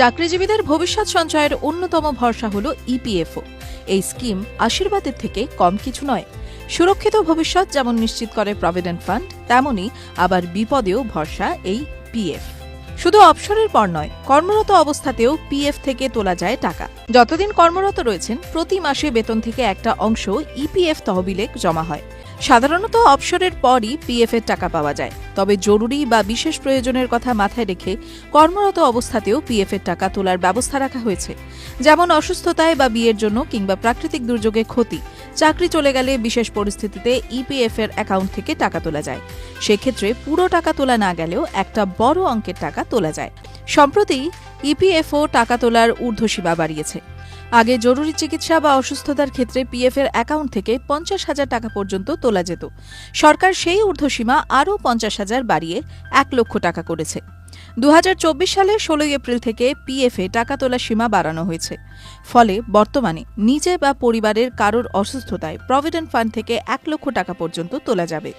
চাকরিজীবীদের ভবিষ্যৎ সঞ্চয়ের অন্যতম ভরসা হল ইপিএফও এই স্কিম আশীর্বাদের থেকে কম কিছু নয়। সুরক্ষিত ভবিষ্যৎ যেমন নিশ্চিত করে প্রভিডেন্ট ফান্ড তেমনি আবার বিপদেও ভরসা এই পিএফ শুধু অবসরের পর নয়, কর্মরত অবস্থাতেও পিএফ থেকে তোলা যায় টাকা। যতদিন কর্মরত রয়েছেন, প্রতি মাসে বেতন থেকে একটা অংশ ইপিএফ তহবিলে জমা হয়। সাধারণত অবসরের পরই পিএফ এর টাকা পাওয়া যায়। তবে জরুরি বা বিশেষ প্রয়োজনের কথা মাথায় রেখে কর্মরত অবস্থাতেও পিএফ এর টাকা তোলার ব্যবস্থা রাখা হয়েছে। যেমন অসুস্থতায় বা বিয়ের জন্য কিংবা প্রাকৃতিক দুর্যোগে ক্ষতি, চাকরি চলে গেলে বিশেষ পরিস্থিতিতে ইপিএফ এর অ্যাকাউন্ট থেকে টাকা তোলা যায়। সেক্ষেত্রে পুরো টাকা তোলা না গেলেও একটা বড় অঙ্কের টাকা তোলা যায়। সম্প্রতি ইপিএফও টাকা তোলার ঊর্ধ্বসীমা বাড়িয়েছে। আগে জরুরি চিকিৎসা বা অসুস্থতার ক্ষেত্রে পিএফ এর অ্যাকাউন্ট থেকে পঞ্চাশ হাজার টাকা পর্যন্ত তোলা যেত। সরকার সেই ঊর্ধ্বসীমা আরও পঞ্চাশ হাজার বাড়িয়ে এক লক্ষ টাকা করেছে। দু হাজার চব্বিশ সালের ষোলোই এপ্রিল থেকে পিএফে টাকা তোলার সীমা বাড়ানো হয়েছে। ফলে বর্তমানে নিজে বা পরিবারের কারোর অসুস্থতায় প্রভিডেন্ট ফান্ড থেকে এক লক্ষ টাকা পর্যন্ত তোলা যাবে।